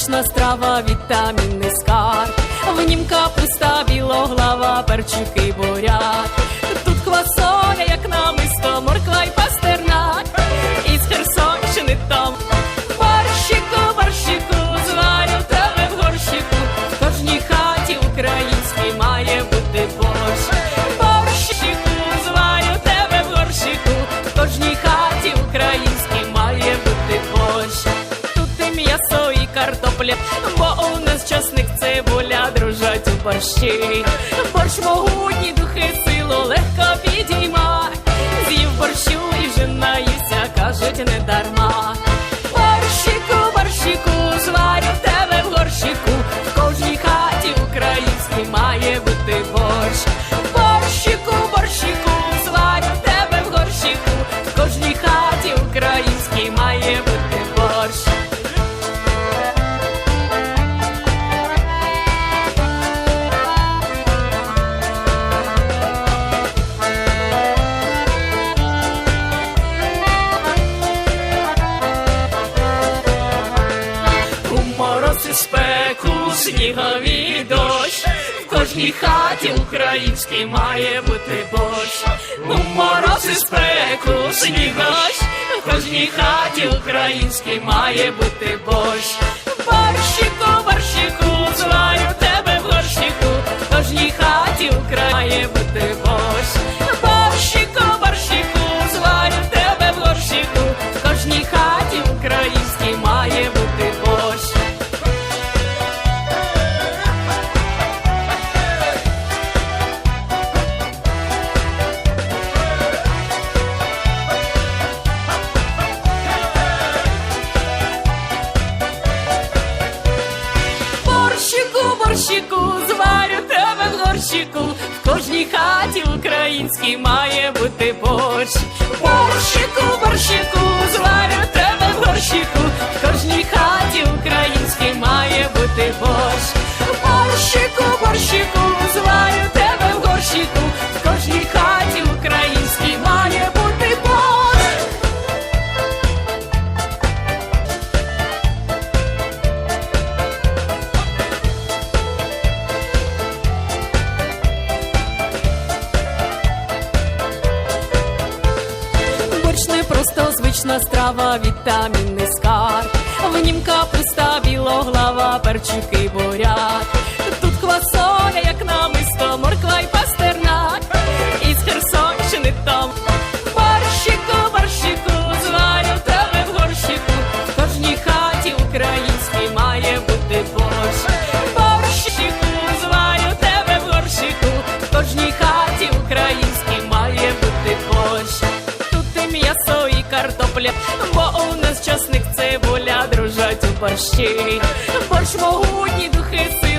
звична страва, вітамінний скарб. В нім капуста, білоглава, перчики, буряк. Тут квасоля, як намисто, морква й пастернак. Із Херсонщини там борщику, борщику, зварю тебе в горщику. В кожній хаті українській має бути борщ. Борщику, зварю тебе в горщику. В кожній хаті українській і бо у нас часник цибуля дружать у борщі. Борщ могутні духи У мороз і спеку, снігові дощ, в кожній хаті українській має бути борщ. У морози спеку, сніг в кожній хаті українській має бути борщ. Борщику, борщику, зварю тебе Борщику, зварю тебе в горщику. В кожній хаті українській має бути борщ. Борщику, борщику, звична страва, вітамінний скарб. В нім капуста, білоглава, перчики, буряк. І картопля, бо у нас часник цибуля дружать у борщі. Борщ могутні духи